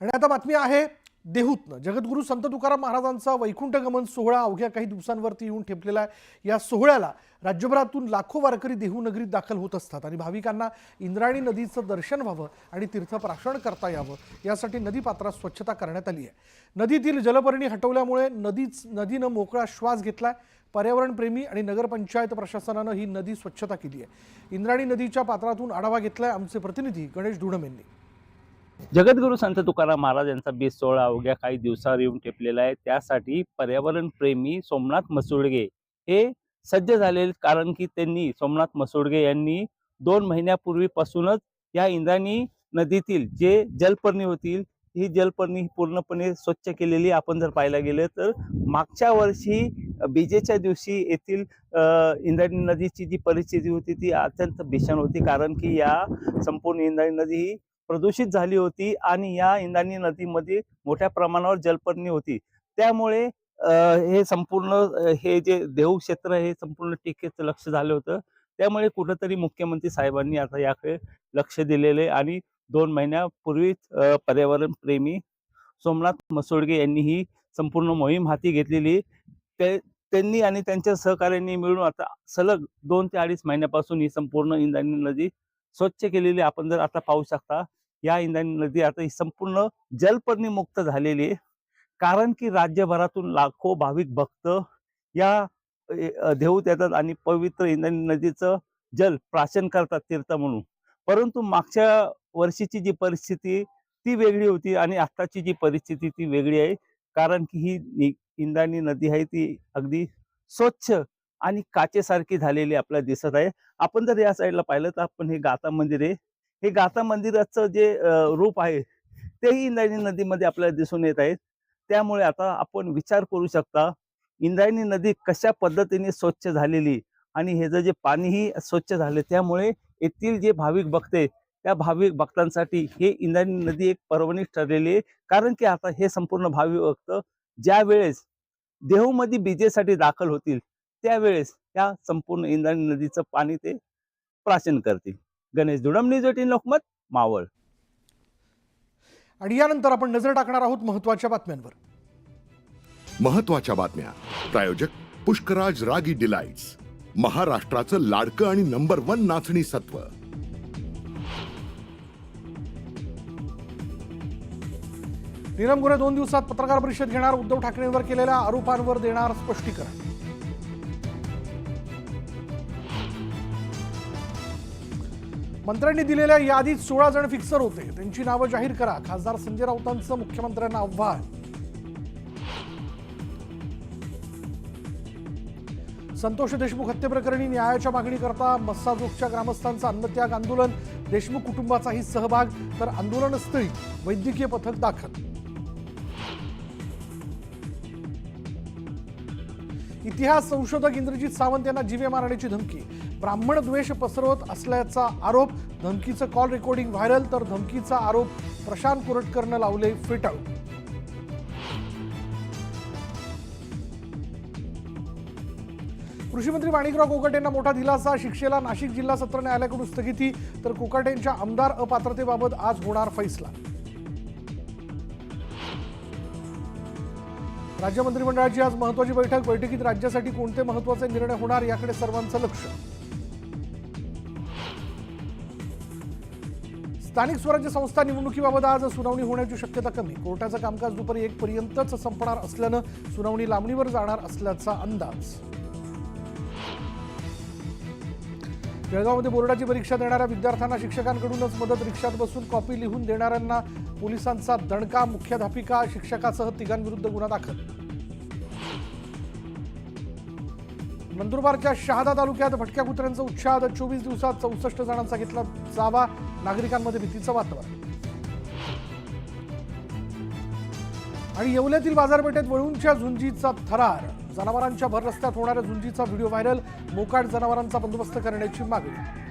आणि आता बातमी आहे देहूतनं. जगद्गुरू संत तुकाराम महाराजांचा वैकुंठ गमन सोहळा अवघ्या काही दिवसांवरती येऊन ठेपलेला आहे. या सोहळ्याला राज्यभरातून लाखो वारकरी देहू नगरीत दाखल होत असतात आणि भाविकांना इंद्रायणी नदीचं दर्शन व्हावं आणि तीर्थप्राशन करता यावं यासाठी नदीपात्रात स्वच्छता करण्यात आली आहे. नदीतील जलपर्णी हटवल्यामुळे नदीच नदीनं मोकळा श्वास घेतला पर्यावरणप्रेमी आणि नगरपंचायत प्रशासनानं ही नदी स्वच्छता केली आहे. इंद्रायणी नदीच्या पात्रातून आढावा घेतलाय आमचे प्रतिनिधी गणेश धुडम यांनी जगद्गुरू संत तुकाराम महाराज यांचा बेस सोहळा अवघ्या काही दिवसावर येऊन ठेपलेला आहे. त्यासाठी पर्यावरण प्रेमी सोमनाथ मसुडगे हे सज्ज झालेले कारण की त्यांनी सोमनाथ मसुडगे यांनी दोन महिन्यापूर्वीपासूनच या इंद्रायणी नदीतील जे जलपर्णी होतील ही जलपर्णी पूर्णपणे स्वच्छ केलेली आपण जर पाहायला गेलं तर मागच्या वर्षी बीजेच्या दिवशी येथील अ, इंद्रायणी नदीची जी परिस्थिती होती ती अत्यंत भीषण होती. कारण की या संपूर्ण इंद्रायणी नदी ही प्रदूषित झाली होती आणि या इंद्रायणी नदीमध्ये मोठ्या प्रमाणावर जलपर्णी होती. त्यामुळे हे संपूर्ण हे जे देहू क्षेत्र हे संपूर्ण टीकेचं लक्ष झालं होतं. त्यामुळे कुठंतरी मुख्यमंत्री साहेबांनी आता याकडे लक्ष दिलेले आणि दोन महिन्यापूर्वीच पर्यावरण प्रेमी सोमनाथ मसोडगे यांनी ही संपूर्ण मोहीम हाती घेतलेली ते त्यांनी आणि त्यांच्या सहकार्यांनी मिळून आता सलग दोन ते अडीच महिन्यापासून ही संपूर्ण इंद्रायणी नदी स्वच्छ केलेली आपण जर आता पाहू शकता या इंद्रायणी नदी आता ही संपूर्ण जलपर्णी मुक्त झालेली आहे. कारण की राज्यभरातून लाखो भाविक भक्त या देऊत येतात आणि पवित्र इंद्रायणी नदीचं जल प्राशन करतात तीर्थ म्हणून. परंतु मागच्या वर्षीची जी परिस्थिती ती वेगळी होती आणि आत्ताची जी परिस्थिती ती वेगळी आहे. कारण की ही इंद्रायणी नदी आहे ती अगदी स्वच्छ आणि काचेसारखी झालेली आपल्याला दिसत आहे. आपण जर या साईडला पाहिलं तर आपण हे गाथा मंदिर आहे. हे गाथा मंदिराचं जे रूप आहे तेही इंद्रायणी नदीमध्ये आपल्याला दिसून येत आहेत. त्यामुळे आता आपण विचार करू शकता इंद्रायणी नदी कशा पद्धतीने स्वच्छ झालेली आणि ह्याचं जे पाणीही स्वच्छ झाले त्यामुळे येथील जे भाविक भक्ते त्या भाविक भक्तांसाठी हे इंद्रायणी नदी एक पर्वणी ठरलेली आहे. कारण की आता हे संपूर्ण भाविक भक्त ज्या वेळेस देहूमध्ये बीजेसाठी दाखल होतील त्यावेळेस त्या संपूर्ण इंद्रायणी नदीचं पाणी ते प्राशन करतील. Ganesh Dudam news eighteen Lokmat Maval. आणि यानंतर आपण नजर टाकणार आहोत महत्त्वाच्या बातम्यांवर. महत्त्वाच्या बातम्या. प्रायोजक पुष्कराज रागी डिलाइट्स. महाराष्ट्राचं लाडकं आणि नंबर वन नाचणी सत्व. नीलम गोरे दोन दिवसात पत्रकार परिषद घेणार उद्धव ठाकरेंवर केलेल्या आरोपांवर देणार स्पष्टीकरण. मंत्र्यांनी दिलेल्या यादीत सोळा जण फिक्सर होते. त्यांची नावं जाहीर करा. खासदार संजय राऊतांचं मुख्यमंत्र्यांना आव्हान. संतोष देशमुख हत्येप्रकरणी न्यायाच्या मागणी करता मस्साजोगच्या ग्रामस्थांचं अन्नत्याग आंदोलन. देशमुख कुटुंबाचाही सहभाग तर आंदोलनस्थळी वैद्यकीय पथक दाखल. इतिहास संशोधक इंद्रजित सावंत यांना जीवे मारण्याची धमकी. ब्राह्मण द्वेष पसरवत असल्याचा आरोप धमकीचं कॉल रेकॉर्डिंग व्हायरल तर धमकीचा आरोप प्रशांत कोरटकरनं लावले फिट आउट कृषीमंत्री माणिकराव कोकाटेंना मोठा दिलासा शिक्षेला नाशिक जिल्हा सत्र न्यायालयाकडून स्थगिती तर कोकाटेंच्या आमदार अपात्रतेबाबत आज होणार फैसला. राज्य मंत्रिमंडळाची आज महत्वाची बैठक. बैठकीत राज्यासाठी कोणते महत्त्वाचे निर्णय होणार याकडे सर्वांचं लक्ष. स्थानिक स्वराज्य संस्था निवडणुकीबाबत आज सुनावणी होण्याची शक्यता कमी. कोर्टाचं कामकाज दुपारी एक पर्यंतच संपणार असल्यानं सुनावणी लांबणीवर जाणार असल्याचा अंदाज. जळगावमध्ये बोर्डाची परीक्षा देणाऱ्या विद्यार्थ्यांना शिक्षकांकडूनच मदत रिक्षात बसून कॉपी लिहून देणाऱ्यांना पोलिसांचा दणका मुख्याध्यापिका शिक्षकासह तिघांविरुद्ध गुन्हा दाखल. नंदुरबारच्या शहादा तालुक्यात भटक्या कुत्र्यांचा उच्छाद चोवीस दिवसात चौसष्ट जणांचा घेतला जावा नागरिकांमध्ये भीतीचं वातावरण. आणि येवल्यातील बाजारपेठेत वळूंच्या झुंजीचा थरार. जनावरांच्या भर रस्त्यात होणाऱ्या झुंजीचा व्हिडिओ व्हायरल मोकाट जनावरांचा बंदोबस्त करण्याची मागणी.